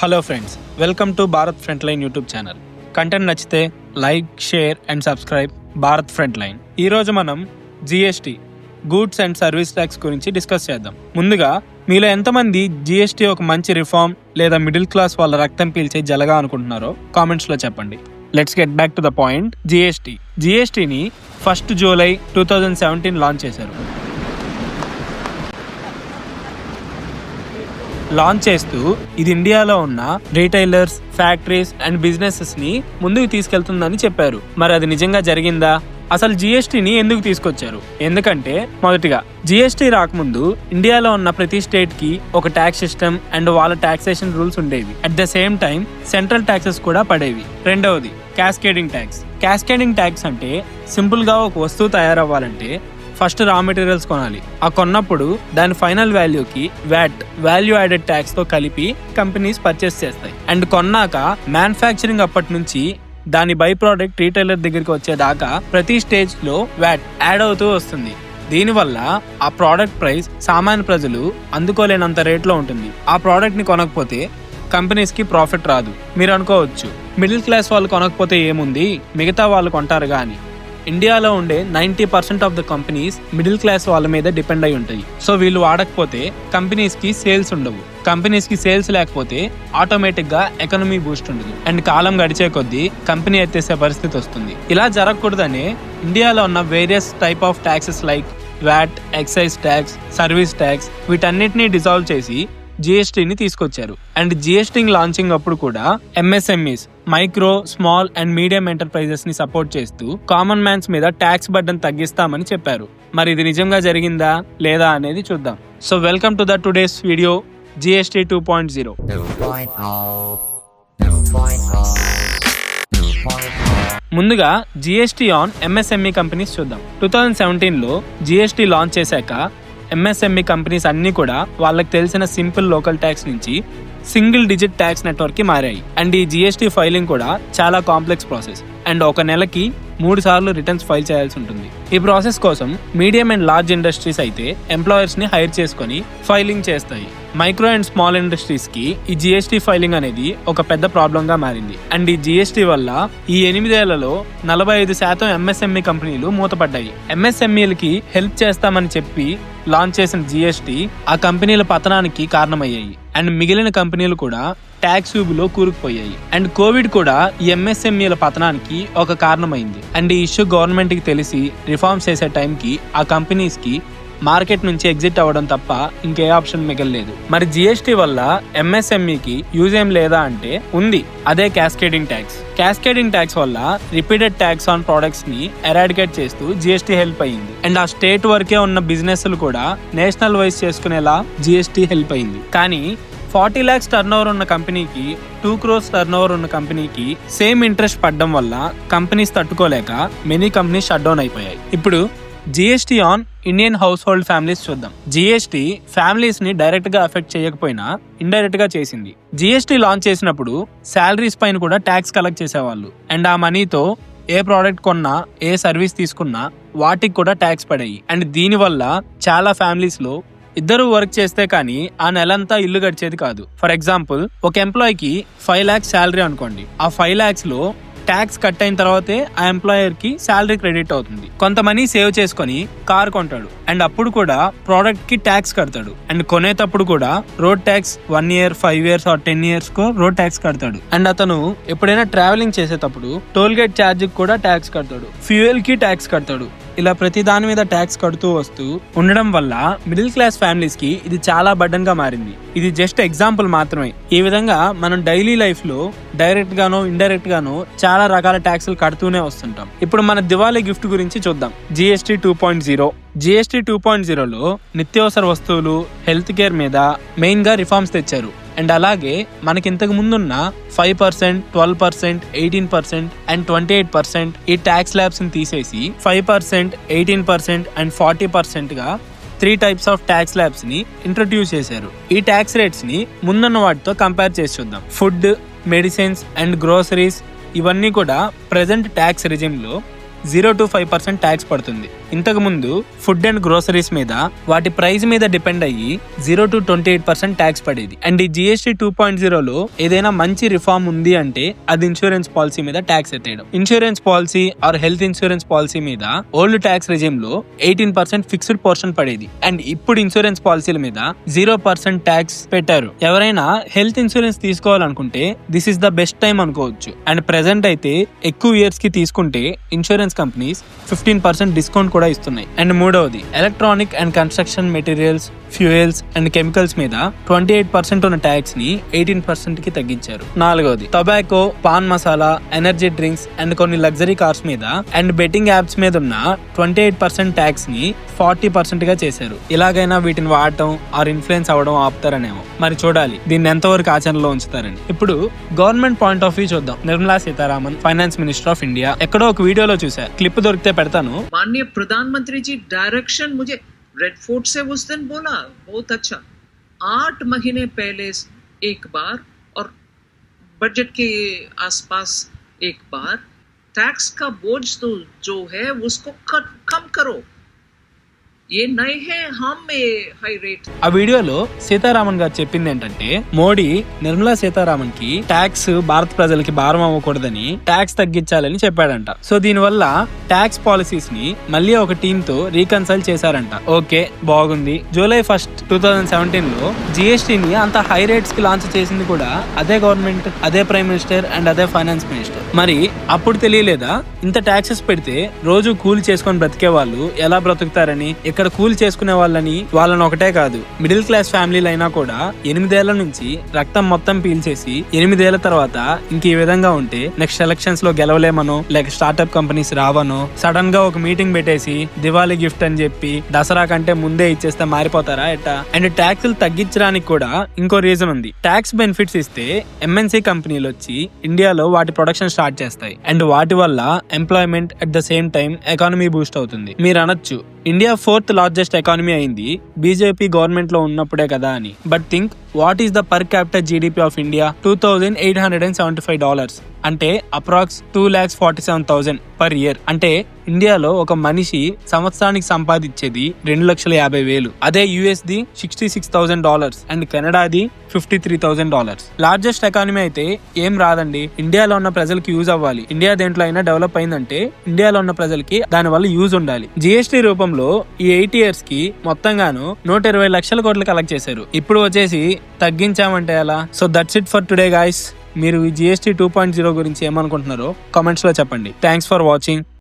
Hello friends welcome to Bharat front line YouTube channel content నచ్చితే like share and subscribe Bharat front line ఈరోజు మనం GST goods and service tax గురించి discuss చేద్దాం. ముందుగా మీలో ఎంతమంది జిఎస్టీ ఒక మంచి రిఫార్మ్ లేదా మిడిల్ క్లాస్ వాళ్ళ రక్తం పీల్చే జలగా అనుకుంటున్నారో కామెంట్స్లో చెప్పండి. Let's get back to the point GST జిఎస్టీని first July two thousand seventeen launch చేశారు. లాంచ్ చేస్తూ ఇది ఇండియాలో ఉన్న రీటైలర్స్ ఫ్యాక్టరీస్ అండ్ బిజినెసెస్ని ముందుకు తీసుకెళ్తుందని చెప్పారు. మరి అది నిజంగా జరిగిందా? అసలు జిఎస్టీని ఎందుకు తీసుకొచ్చారు? ఎందుకంటే మొదటిగా జిఎస్టీ రాకముందు ఇండియాలో ఉన్న ప్రతి స్టేట్కి ఒక ట్యాక్స్ సిస్టమ్ అండ్ వాళ్ళ టాక్సేషన్ రూల్స్ ఉండేవి. At the same time central taxes కూడా పడేవి. రెండవది క్యాస్కేడింగ్ ట్యాక్స్ క్యాస్కేడింగ్ ట్యాక్స్ అంటే సింపుల్గా ఒక వస్తువు తయారవ్వాలంటే ఫస్ట్ రా మెటీరియల్స్ కొనాలి. ఆ కొన్నప్పుడు దాని ఫైనల్ వాల్యూకి వ్యాట్ వాల్యూ యాడెడ్ ట్యాక్స్తో కలిపి కంపెనీస్ పర్చేస్ చేస్తాయి. అండ్ కొన్నాక మ్యానుఫ్యాక్చరింగ్ అప్పటి నుంచి దాని బై ప్రోడక్ట్ రీటైలర్ దగ్గరికి వచ్చేదాకా ప్రతి స్టేజ్లో వ్యాట్ యాడ్ అవుతూ వస్తుంది. దీనివల్ల ఆ ప్రోడక్ట్ ప్రైస్ సామాన్య ప్రజలు అందుకోలేనంత రేట్లో ఉంటుంది. ఆ ప్రోడక్ట్ని కొనకపోతే కంపెనీస్కి ప్రాఫిట్ రాదు. మీరు అనుకోవచ్చు మిడిల్ క్లాస్ వాళ్ళు కొనకపోతే ఏముంది? మిగతా వాళ్ళు కొంటారుగా అని ఇండియాలో ఉండే ninety percent of the companies middle class వాళ్ళ మీద డిపెండ్ అయి ఉంటాయి. సో వీళ్ళు వాడకపోతే కంపెనీస్కి సేల్స్ ఉండవు. కంపెనీస్కి సేల్స్ లేకపోతే ఆటోమేటిక్గా ఎకనమీ బూస్ట్ ఉండదు. అండ్ కాలం గడిచే కొద్దీ కంపెనీ ఎత్తేసే పరిస్థితి వస్తుంది. ఇలా జరగకూడదనే ఇండియాలో ఉన్న various type of taxes like VAT excise tax service tax వీటన్నిటిని డిజాల్వ్ చేసి జిఎస్టీని తీసుకొచ్చారు. అండ్ జిఎస్టీ లాంచింగ్ అప్పుడు కూడా MSMEs micro small and medium ఎంటర్ప్రైజెస్ని support చేస్తూ కామన్ మ్యాన్స్ మీద ట్యాక్స్ బర్డన్ తగ్గిస్తామని చెప్పారు. మరి ఇది నిజంగా జరిగిందా లేదా అనేది చూద్దాం. So welcome to the today's video GST two point zero. ముందుగా జిఎస్టీ ఆన్ ఎంఎస్ఎంఈ కంపెనీస్ చూద్దాం. టూ థౌజండ్ సెవెంటీన్లో జిఎస్టీ లాంచ్ చేశాక ఎంఎస్ఎంఈ కంపెనీస్ అన్నీ కూడా వాళ్ళకి తెలిసిన సింపుల్ లోకల్ ట్యాక్స్ నుంచి సింగిల్ డిజిట్ ట్యాక్స్ నెట్వర్క్కి మారాయి. అండ్ ఈ జిఎస్టీ ఫైలింగ్ కూడా చాలా కాంప్లెక్స్ ప్రాసెస్. అండ్ ఒక నెలకి మూడు సార్లు రిటర్న్స్ ఫైల్ చేయాల్సి ఉంటుంది. ఈ ప్రాసెస్ కోసం మీడియం అండ్ లార్జ్ ఇండస్ట్రీస్ అయితే ఎంప్లాయర్స్ని హైర్ చేసుకొని ఫైలింగ్ చేస్తాయి. మైక్రో అండ్ స్మాల్ ఇండస్ట్రీస్కి ఈ జిఎస్టీ ఫైలింగ్ అనేది ఒక పెద్ద ప్రాబ్లంగా మారింది. అండ్ ఈ జిఎస్టీ వల్ల ఈ ఎనిమిదేళ్ళలో నలభై ఐదు శాతం ఎంఎస్ఎంఈ కంపెనీలు మూతపడ్డాయి. ఎంఎస్ఎంఈలకి హెల్ప్ చేస్తామని చెప్పి లాంచ్ చేసిన జిఎస్టీ ఆ కంపెనీల పతనానికి కారణమయ్యాయి. అండ్ మిగిలిన కంపెనీలు కూడా ట్యాక్స్లో కూరుకుపోయాయి. అండ్ కోవిడ్ కూడా ఈ ఎంఎస్ఎంఈల పతనానికి ఒక కారణమైంది. అండ్ ఈ ఇష్యూ గవర్నమెంట్కి తెలిసి రిఫార్మ్స్ చేసే టైంకి ఆ కంపెనీస్కి మార్కెట్ నుంచి ఎగ్జిట్ అవ్వడం తప్ప ఇంకే ఆప్షన్ మిగలలేదు. మరి జిఎస్టీ వల్ల ఎంఎస్ఎంఈకి యూజ్ ఏం లేదా అంటే ఉంది. అదే క్యాస్కేడింగ్ ట్యాక్స్ క్యాస్కేడింగ్ ట్యాక్స్ వల్ల రిపీటెడ్ ట్యాక్స్ ఆన్ ప్రొడక్ట్స్ని ఎరాడికేట్ చేస్తూ జిఎస్టీ హెల్ప్ అయింది అండ్ ఆ స్టేట్ వరకే ఉన్న బిజినెస్లు కూడా నేషనల్ వైజ్ చేసుకునేలా జిఎస్టీ హెల్ప్ అయింది కానీ ఫార్టీ ల్యాక్స్ టర్న్ ఓవర్ ఉన్న కంపెనీకి టూ క్రోర్స్ టర్న్ ఓవర్ ఉన్న కంపెనీకి సేమ్ ఇంట్రెస్ట్ పడడం వల్ల కంపెనీస్ తట్టుకోలేక మెనీ కంపెనీస్ షట్ డౌన్ అయిపోయాయి. ఇప్పుడు GST on Indian household families చూద్దాం. జిఎస్టీ ఫ్యామిలీస్ని డైరెక్ట్గా అఫెక్ట్ చేయకపోయినా ఇండైరెక్ట్గా చేసింది. జిఎస్టీ లాంచ్ చేసినప్పుడు శాలరీస్ పైన కూడా ట్యాక్స్ కలెక్ట్ చేసేవాళ్ళు. అండ్ ఆ మనీతో ఏ ప్రోడక్ట్ కొన్నా ఏ సర్వీస్ తీసుకున్నా వాటికి కూడా ట్యాక్స్ పడాయి. అండ్ దీనివల్ల చాలా ఫ్యామిలీస్లో ఇద్దరు వర్క్ చేస్తే కానీ ఆ నెలంతా ఇల్లు గడిచేది కాదు. ఫర్ ఎగ్జాంపుల్ ఒక ఎంప్లాయీకి ఫైవ్ ల్యాక్స్ శాలరీ అనుకోండి. ఆ ఫైవ్ ల్యాక్స్లో ట్యాక్స్ కట్ అయిన తర్వాతే ఆ ఎంప్లాయర్కి శాలరీ క్రెడిట్ అవుతుంది. కొంత మనీ సేవ్ చేసుకొని కార్ కొంటాడు. అండ్ అప్పుడు కూడా ప్రోడక్ట్కి ట్యాక్స్ కడతాడు. అండ్ కొనేటప్పుడు కూడా road tax one year five years or ten ఇయర్స్కు road tax కడతాడు. అండ్ అతను ఎప్పుడైనా ట్రావెలింగ్ చేసేటప్పుడు టోల్ గేట్ ఛార్జ్ కూడా ట్యాక్స్ కడతాడు. ఫ్యూయల్కి ట్యాక్స్ కడతాడు. ఇలా ప్రతి దాని మీద ట్యాక్స్ కడుతూ వస్తూ ఉండడం వల్ల మిడిల్ క్లాస్ ఫ్యామిలీస్కి ఇది చాలా బర్డన్గా మారింది. ఇది జస్ట్ ఎగ్జాంపుల్ మాత్రమే. ఈ విధంగా మనం డైలీ లైఫ్లో డైరెక్ట్ గానో ఇండైరెక్ట్ గానో చాలా రకాల ట్యాక్సులు కడుతూనే వస్తుంటాం. ఇప్పుడు మన దివాళీ గిఫ్ట్ గురించి చూద్దాం. GST two point zero. GST two point జీరోలో నిత్యావసర వస్తువులు హెల్త్ కేర్ మీద మెయిన్గా రిఫార్మ్స్ తెచ్చారు. అండ్ అలాగే మనకి ఇంతకు ముందున్న five percent twelve percent eighteen percent and twenty eight percent ఈ ట్యాక్స్ ల్యాబ్స్ని తీసేసి five percent eighteen percent and forty పర్సెంట్గా త్రీ టైప్స్ ఆఫ్ ట్యాక్స్ ల్యాబ్స్ని ఇంట్రొడ్యూస్ చేశారు. ఈ ట్యాక్స్ రేట్స్ని ముందున్న వాటితో కంపేర్ చేసి చూద్దాం. ఫుడ్ మెడిసిన్స్ అండ్ గ్రోసరీస్ ఇవన్నీ కూడా present tax రిజిమ్లో zero to five percent tax పడుతుంది. ఇంతకు ముందు ఫుడ్ అండ్ గ్రోసరీస్ మీద వాటి ప్రైస్ మీద డిపెండ్ అయ్యి zero to twenty eight percent tax పడేది. అండ్ ఈ జిఎస్టీ టూ పాయింట్ జీరోలో ఏదైనా మంచి రిఫార్మ్ ఉంది అంటే అది ఇన్సూరెన్స్ పాలసీ మీద tax ఎత్తేయడం. Insurance policy or health insurance policy మీద ఓల్డ్ ట్యాక్స్ రెజిమ్లో ఎయిటీన్ పర్సెంట్ ఫిక్స్డ్ పోర్షన్ పడేది. అండ్ ఇప్పుడు ఇన్సూరెన్స్ పాలసీల మీద జీరో పర్సెంట్ ట్యాక్స్ పెట్టారు. ఎవరైనా హెల్త్ ఇన్సూరెన్స్ తీసుకోవాలనుకుంటే this is the best time అనుకోవచ్చు. అండ్ ప్రెసెంట్ అయితే ఎక్కువ ఇయర్స్కి తీసుకుంటే insurance companies fifteen percent discount కూడా ఇస్తున్నాయి. అండ్ మూడవది electronic and construction materials fuels and chemicals మీద ట్వంటీ ఎయిట్ పర్సెంట్ ఉన్న ట్యాక్స్ని ఎయిటీన్ పర్సెంట్కి తగ్గించారు. నాలుగవది tobacco pan masala energy drinks and కొన్ని లగ్జరీ కార్స్ మీద అండ్ బెట్టింగ్ యాప్స్ మీద ఉన్న ట్వంటీ ఎయిట్ పర్సెంట్ ట్యాక్స్ని ఫార్టీ పర్సెంట్గా చేశారు. ఇలాగైనా వీటిని వాడటం ఆర్ ఇన్ఫ్లుయెన్స్ అవ్వడం ఆపుతారనేమో. మరి చూడాలి దీన్ని ఎంతవరకు ఆచరణలో ఉంచుతారని. ఇప్పుడు గవర్నమెంట్ పాయింట్ ఆఫ్ వ్యూ చూద్దాం. Nirmala Sitharaman finance minister of India. ఎక్కడో ఒక వీడియోలో చూసా క్లిప్ దొరికితే పెడతాను माननीय प्रधानमंत्री जी डायरेक्शन मुझे रेड फोर्ट से उस दिन बोला बहुत अच्छा आठ महीने पहले एक बार और बजट के आसपास एक बार टैक्स का बोझ तो जो है उसको कट- कम करो ఆ వీడియోలో సీతారామన్ గారు చెప్పింది ఏంటంటే మోడీ నిర్మలా సీతారామన్కి ట్యాక్స్ భారత ప్రజలకి భారం అవ్వకూడదని ట్యాక్స్ తగ్గించాలని చెప్పాడంట. సో దీనివల్ల ట్యాక్స్ పాలసీస్ని మళ్ళీ ఒక టీమ్తో రీకన్సల్ట్ చేశారంట. ఓకే బాగుంది. జూలై ఫస్ట్ టూ థౌసండ్ సెవెంటీన్లో జిఎస్టీ ని అంత హై రేట్స్కి లాంచ్ చేసింది కూడా అదే గవర్నమెంట్ అదే ప్రైమ్ మినిస్టర్ అండ్ అదే ఫైనాన్స్ మినిస్టర్. మరి అప్పుడు తెలియలేదా? ఇంత ట్యాక్సెస్ పెడితే రోజు కూలి చేసుకొని బ్రతికే వాళ్ళు ఎలా బ్రతుకుతారని? ఇక ఇక్కడ కూల్ చేసుకునే వాళ్ళని వాళ్ళని ఒకటే కాదు మిడిల్ క్లాస్ ఫ్యామిలీలు అయినా కూడా ఎనిమిదేళ్ళ నుంచి రక్తం మొత్తం పీల్చేసి ఎనిమిదేళ్ళ తర్వాత ఇంక ఈ విధంగా ఉంటే నెక్స్ట్ ఎలక్షన్స్లో గెలవలేమనో లేక స్టార్ట్అప్ కంపెనీస్ రావనో సడన్గా ఒక మీటింగ్ పెట్టేసి దివాళీ గిఫ్ట్ అని చెప్పి దసరా కంటే ముందే ఇచ్చేస్తే మారిపోతారా ఎట్టా? అండ్ ట్యాక్సులు తగ్గించడానికి కూడా ఇంకో రీజన్ ఉంది. ట్యాక్స్ బెనిఫిట్స్ ఇస్తే ఎంఎన్సీ కంపెనీలు వచ్చి ఇండియాలో వాటి ప్రొడక్షన్ స్టార్ట్ చేస్తాయి. అండ్ వాటి వల్ల employment at the same time economy boost అవుతుంది. మీరు అనొచ్చు ఇండియా ఫోర్త్ లార్జెస్ట్ ఎకానమీ అయింది. బీజేపీ గవర్నమెంట్లో ఉన్నప్పుడే కదా అని. But think what is the per capital GDP of India? Two thousand eight hundred and seventy five dollars అంటే approx two lakhs forty seven thousand per year అంటే ఇండియాలో ఒక మనిషి సంవత్సరానికి సంపాదించేది రెండు లక్షల యాభై వేలు. అదే యుఎస్ది sixty six thousand dollars and కెనడాది fifty three thousand dollars largest economy అయితే ఏం రాదండి? ఇండియాలో ఉన్న ప్రజలకి యూజ్ అవ్వాలి. ఇండియా దేంట్లో అయినా డెవలప్ అయిందంటే ఇండియాలో ఉన్న ప్రజలకి దాని వల్ల యూజ్ ఉండాలి. జిఎస్టీ రూపంలో ఈ ఎయిట్ ఇయర్స్కి మొత్తంగాను నూట ఇరవై లక్షల కోట్లు కలెక్ట్ చేశారు. ఇప్పుడు వచ్చేసి తగ్గించామంటే ఎలా? So that's it for today guys మీరు ఈ జిఎస్టీ టూ పాయింట్ జీరో గురించి ఏమనుకుంటున్నారో కామెంట్స్లో చెప్పండి. Thanks for watching